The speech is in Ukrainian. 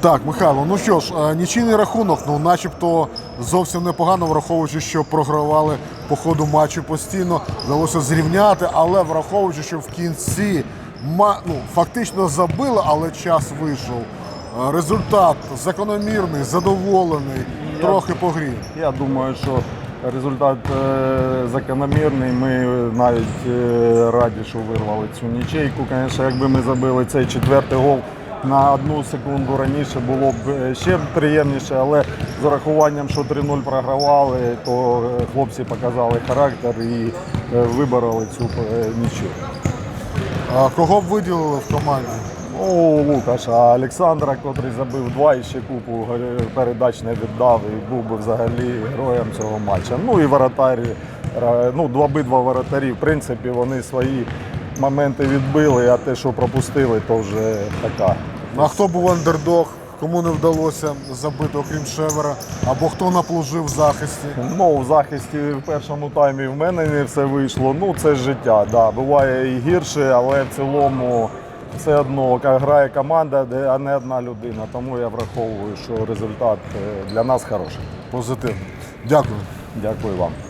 Так, Михайло, ну що ж, е, нічийний рахунок, ну начебто зовсім непогано, враховуючи, що програвали по ходу матчу постійно, вдалося зрівняти, але враховуючи, що в кінці ну, фактично забили, але час вийшов. Е, Результат закономірний, задоволений, трохи погрів. Я думаю, що результат е, закономірний. Ми навіть е, раді, що вирвали цю нічейку. Звісно, якби ми забили цей четвертий гол на одну секунду раніше, було б е, ще приємніше, але з урахуванням, що 3-0 програвали, то е, хлопці показали характер і е, вибороли цю е. А Кого б виділили в команді? Ну, Лукаша Олександра, котрий забив два і ще купу передач не віддав і був би взагалі героєм цього матча. Ну і воротарі, ну, два обидва воротарі, в принципі, вони свої моменти відбили, а те, що пропустили, то вже така. А хто був андердог? Кому не вдалося забити, окрім Шевера, або хто наплужив в захисті? Ну, в захисті в першому таймі в мене не все вийшло. Ну, це життя. Да. Буває і гірше, але в цілому все одно грає команда, а не одна людина. Тому я враховую, що результат е, для нас хороший. Позитивно. Дякую. Дякую вам.